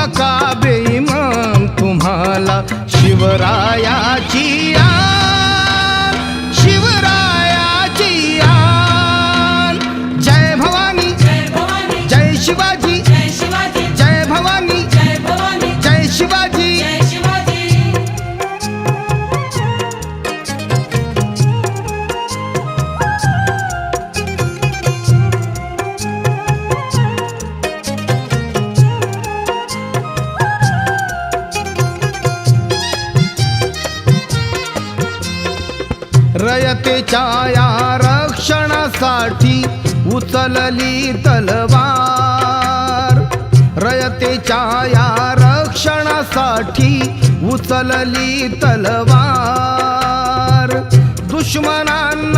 नका बेईमान तुम्हाला. शिवरायाची आन शिवरायाची आन. जय भवानी जय भवानी जय शिवाजी. रयतेच्या या रक्षणासाठी उचलली तलवार. रयतेच्या या रक्षणासाठी उचलली तलवार. दुश्मनांना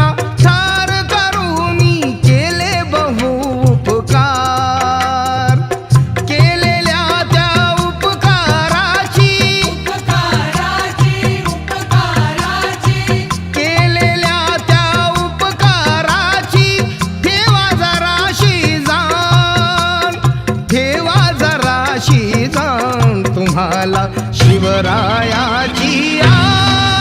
तुम्हाला शिवरायाची आ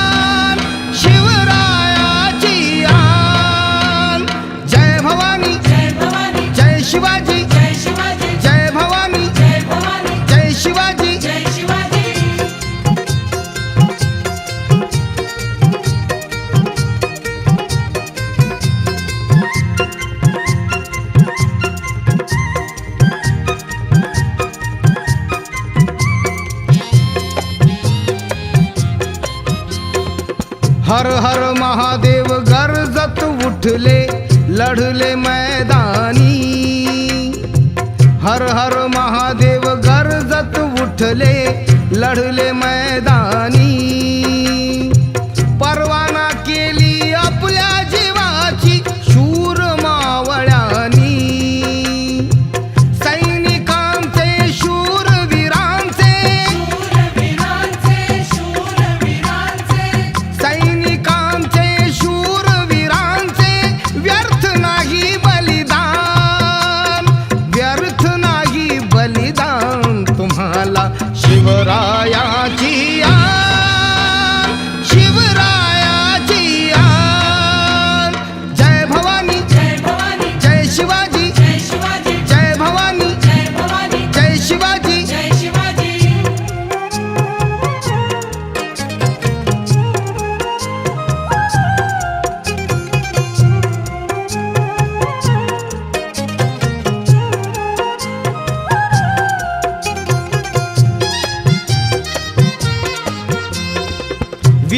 हर हर महादेव गरजत उठले लढले मैदानी। हर हर महादेव गरजत उठले लढले मैदानी। शिवरायाची आन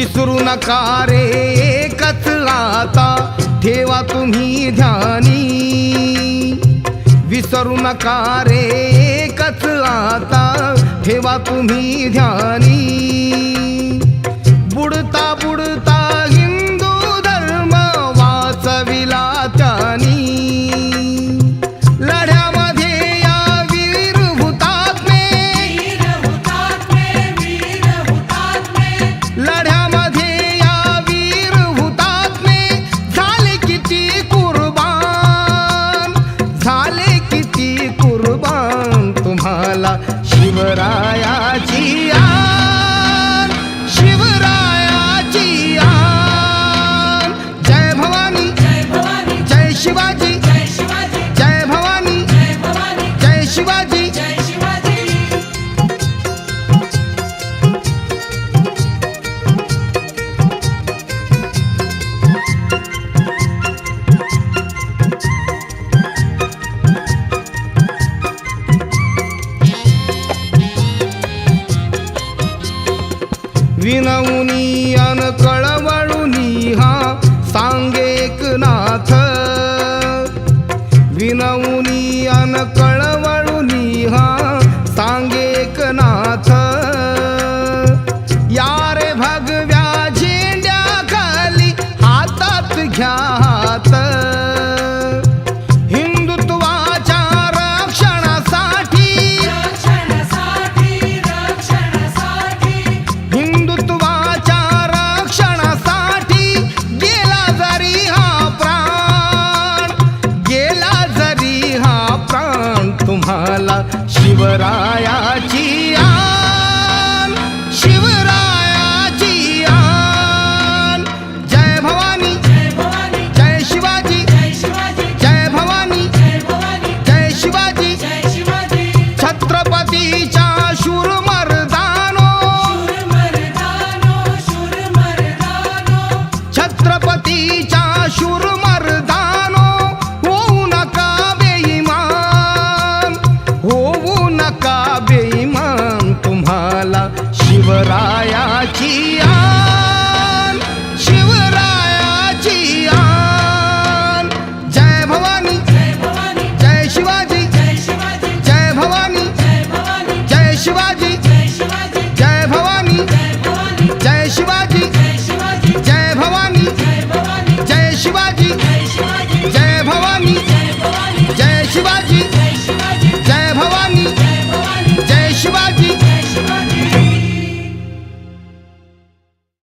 विसरू नका रे एकच आता ठेवा तुम्ही ध्यानी. विसरू नका रे एकच आता ठेवा तुम्ही ध्यानी. विनवनी अन कळवळुनी हा सांगेक नाथ विनवनी अन कळवळुनी हा सांगेक नाथ यारे भगव्या झेंड्या खाली हातात घ्या. Chibadinho